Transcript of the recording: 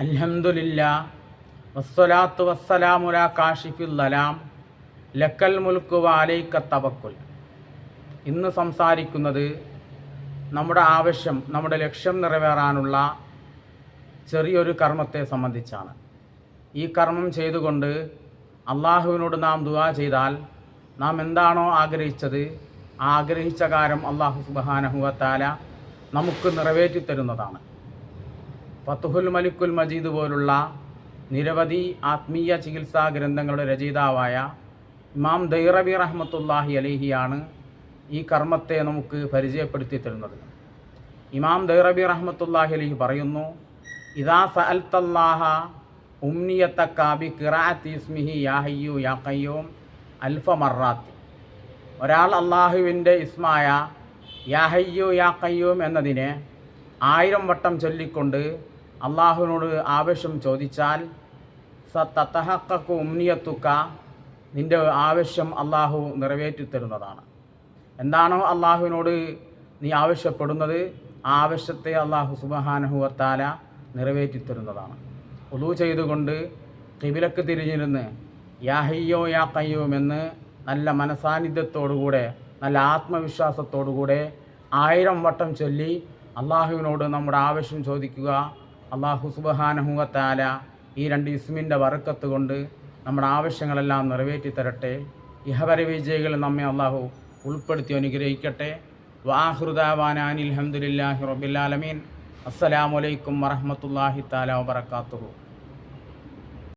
അൽഹംദുലില്ല വസ്സലാത്തു വസ്സലാമുല കാഷിഫുല്ലലാം ലക്കൽ മുൽക്കു വാലൈക്ക തവക്കുൽ. ഇന്ന് സംസാരിക്കുന്നത് നമ്മുടെ ആവശ്യം നമ്മുടെ ലക്ഷ്യം നിറവേറാനുള്ള ചെറിയൊരു കർമ്മത്തെ സംബന്ധിച്ചാണ്. ഈ കർമ്മം ചെയ്തുകൊണ്ട് അള്ളാഹുവിനോട് നാം ദുവാ ചെയ്താൽ നാം എന്താണോ ആഗ്രഹിച്ചത് ആഗ്രഹിച്ച കാര്യം അള്ളാഹു സുബാനഹുവത്താല നമുക്ക് നിറവേറ്റി തരുന്നതാണ് ഫത്തുഹുൽ മലിക്കുൽ മജീദ് പോലുള്ള നിരവധി ആത്മീയ ചികിത്സാ ഗ്രന്ഥങ്ങളുടെ രചയിതാവായ ഇമാം ദൈറബി റഹ്മത്തുല്ലാഹി അലിഹിയാണ് ഈ കർമ്മത്തെ നമുക്ക് പരിചയപ്പെടുത്തി തരുന്നത്. ഇമാം ദൈറബി റഹ്മത്തുല്ലാഹി അലിഹി പറയുന്നു ഇതാ സഅൽത്തല്ലാഹ അൽത്തല്ലാഹ കാബി കിറാത്തിസ്മിഹി യാഹയ്യു യാ കയ്യോം അൽഫ മറാത്തി. ഒരാൾ അള്ളാഹുവിന്റെ ഇസ്മായ യാഹയ്യു യാ കയ്യൂം എന്നതിനെ ആയിരം വട്ടം ചൊല്ലിക്കൊണ്ട് അള്ളാഹുവിനോട് ആവശ്യം ചോദിച്ചാൽ സ തത്തഹക്കു ഉമ്നിയത്തുക്ക നിന്റെ ആവശ്യം അള്ളാഹു നിറവേറ്റിത്തരുന്നതാണ്. എന്താണോ അള്ളാഹുവിനോട് നീ ആവശ്യപ്പെടുന്നത് ആ ആവശ്യത്തെ അള്ളാഹു സുബഹാനഹുവത്താല നിറവേറ്റി തരുന്നതാണ് ഉദു ചെയ്തുകൊണ്ട് കിബിലക്ക് തിരിഞ്ഞിരുന്ന് യാഹയ്യോ യാ കയ്യോം എന്ന് നല്ല മനസാന്നിധ്യത്തോടുകൂടെ നല്ല ആത്മവിശ്വാസത്തോടുകൂടെ ആയിരം വട്ടം ചൊല്ലി അള്ളാഹുവിനോട് നമ്മുടെ ആവശ്യം ചോദിക്കുക അള്ളാഹു സുബഹാനഹുവത്താല ഈ രണ്ട് ഇസ്മിന്റെ വറുക്കത്ത് കൊണ്ട് നമ്മുടെ ആവശ്യങ്ങളെല്ലാം നിറവേറ്റി തരട്ടെ. ഇഹവര വിജയികൾ നമ്മെ അള്ളാഹു ഉൾപ്പെടുത്തി അനുഗ്രഹിക്കട്ടെ. വാഹൃദാവാനാനിൽ അലഹമുല്ലാഹി റബിലാലമീൻ അസ്സലാമലൈക്കും വറഹമത്തല്ലാഹി താല വാബർക്കാത്തുഹു